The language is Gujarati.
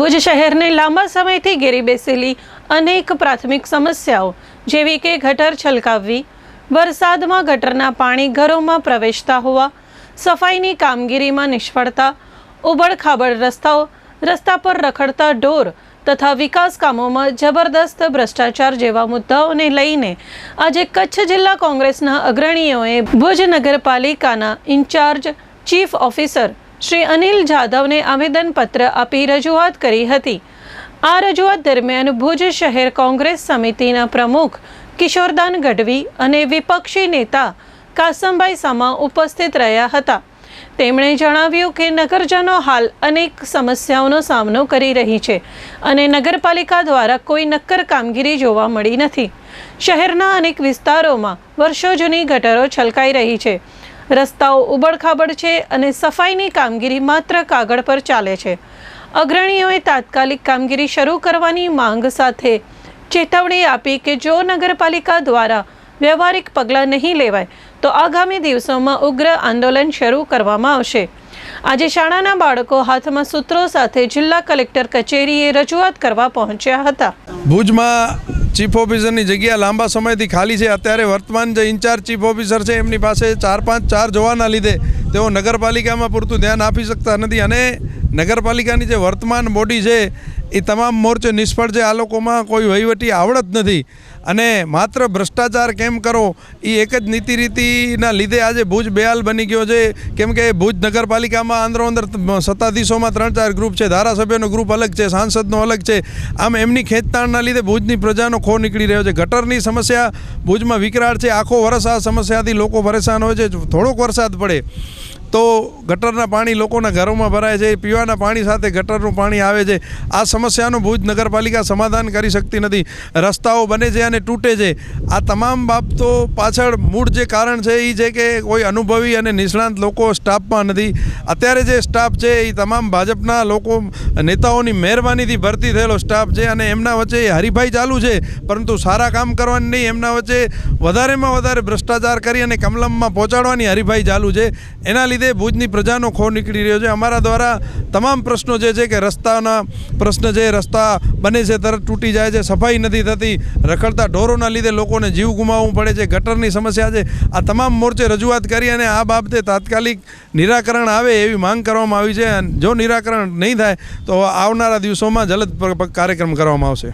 ભુજ શહેરને લાંબા સમયથી ઘેરી બેસેલી અનેક પ્રાથમિક સમસ્યાઓ, જેવી કે ગટર છલકાવવી, વરસાદમાં ગટરના પાણી ઘરોમાં પ્રવેશતા હોવા, સફાઈની કામગીરીમાં નિષ્ફળતા ઉબડખાબડ રસ્તાઓ, રસ્તા પર રખડતા ઢોર તથા વિકાસ કામોમાં જબરદસ્ત ભ્રષ્ટાચાર જેવા મુદ્દાઓને લઈને આજે કચ્છ જિલ્લા કોંગ્રેસના અગ્રણીઓએ ભુજ નગરપાલિકાના incharge, chief officer Shri Anil જાધવને આવેદનપત્ર આપી રજૂઆત કરી હતી. આ રજૂઆત દરમિયાન ભુજ શહેર કોંગ્રેસ સમિતિના પ્રમુખ કિશોરદાન ગઢવી અને વિપક્ષી નેતા કાસમભાઈ સમા ઉપસ્થિત રહ્યા હતા. તેમણે જણાવ્યું કે નગરજનો હાલ અનેક સમસ્યાઓનો સામનો કરી રહી છે અને નગરપાલિકા દ્વારા કોઈ નક્કર કામગીરી જોવા મળી નથી. શહેરના અનેક વિસ્તારોમાં વર્ષો જૂની ગટરો છલકાઈ રહી છે. રસ્તાઓ ઉબડખાબડ છે અને સફાઈની કામગીરી માત્ર કાગળ પર ચાલે છે. અગ્રણીઓએ તાત્કાલિક કામગીરી શરૂ કરવાની માંગ સાથે ચેતવણી આપી કે જો નગરપાલિકા દ્વારા વ્યવહારિક પગલાં નહીં લેવાય તો આગામી દિવસોમાં ઉગ્ર આંદોલન શરૂ કરવામાં આવશે. આજે શાળાના બાળકો હાથમાં સૂત્રો સાથે જિલ્લા કલેક્ટર કચેરીએ રજૂઆત કરવા પહોંચ્યા હતા. ભુજમાં ચીફ ઓફિસરની જગ્યા લાંબા સમયથી ખાલી છે. અત્યારે વર્તમાન જે ઇન્ચાર્જ ચીફ ઓફિસર છે, એમની પાસે ચાર પાંચ ચાર જોવાના લીધે તેઓ નગરપાલિકામાં પૂરતું ધ્યાન આપી શકતા નથી અને નગરપાલિકાની જે વર્તમાન બોડી છે, એ તમામ મોરચે નિષ્ફળ છે. આ લોકોમાં કોઈ વહીવટી આવડત નથી. અને માત્ર ભ્રષ્ટાચાર કેમ કરો એ એક જ નીતિ રીતિના લીધે આજે ભુજ બેહાલ બની ગયો છે. કેમ કે ભુજ નગરપાલિકામાં અંદરો અંદર સત્તાધીશોમાં ત્રણ ચાર ગ્રુપ છે, ધારાસભ્યનો ગ્રુપ અલગ છે, સાંસદનો અલગ છે. આમ એમની ખેંચતાણના લીધે ભુજની પ્રજાનો ખો નીકળી રહ્યો છે. ગટરની સમસ્યા ભુજમાં વિકરાળ છે. આખો વરસ આ સમસ્યાથી લોકો પરેશાન હોય છે. થોડોક વરસાદ પડે. તો ગટરના પાણી લોકોના ઘરોમાં ભરાય છે પીવાના પાણી સાથે ગટરનું પાણી આવે છે. આ સમસ્યાનું ભુજ નગરપાલિકા સમાધાન કરી શકતી નથી. રસ્તાઓ બને છે અને તૂટે છે. આ તમામ બાબતો પાછળ મૂળ જે કારણ છે એ છે કે કોઈ અનુભવી અને નિષ્ણાંત લોકો સ્ટાફમાં નથી. અત્યારે જે સ્ટાફ છે એ તમામ ભાજપના લોકો, નેતાઓની મહેરબાનીથી ભરતી થયેલો સ્ટાફ છે અને એમના વચ્ચે હરીફાઈ ચાલુ છે. પરંતુ સારા કામ કરવાની નહીં, એમના વચ્ચે વધારેમાં વધારે ભ્રષ્ટાચાર કરી અને કમલમમાં પહોંચાડવાની હરીફાઈ ચાલુ છે. એના લીધે ભુજની પ્રજાનો ખો નીકળી રહ્યો છે. અમારા દ્વારા તમામ પ્રશ્નો જે છે કે રસ્તાના પ્રશ્ન જે રસ્તા બને છે, તરત તૂટી જાય છે, સફાઈ નથી થતી, રખડતા ઢોરોના લીધે લોકોને જીવ ગુમાવવું પડે છે, ગટરની સમસ્યા છે. આ તમામ મોરચે રજૂઆત કરી અને આ બાબતે તાત્કાલિક નિરાકરણ આવે એવી માંગ કરવામાં આવી છે. જો નિરાકરણ નહીં થાય, તો આવનારા દિવસોમાં જલદ કાર્યક્રમ કરવામાં આવશે.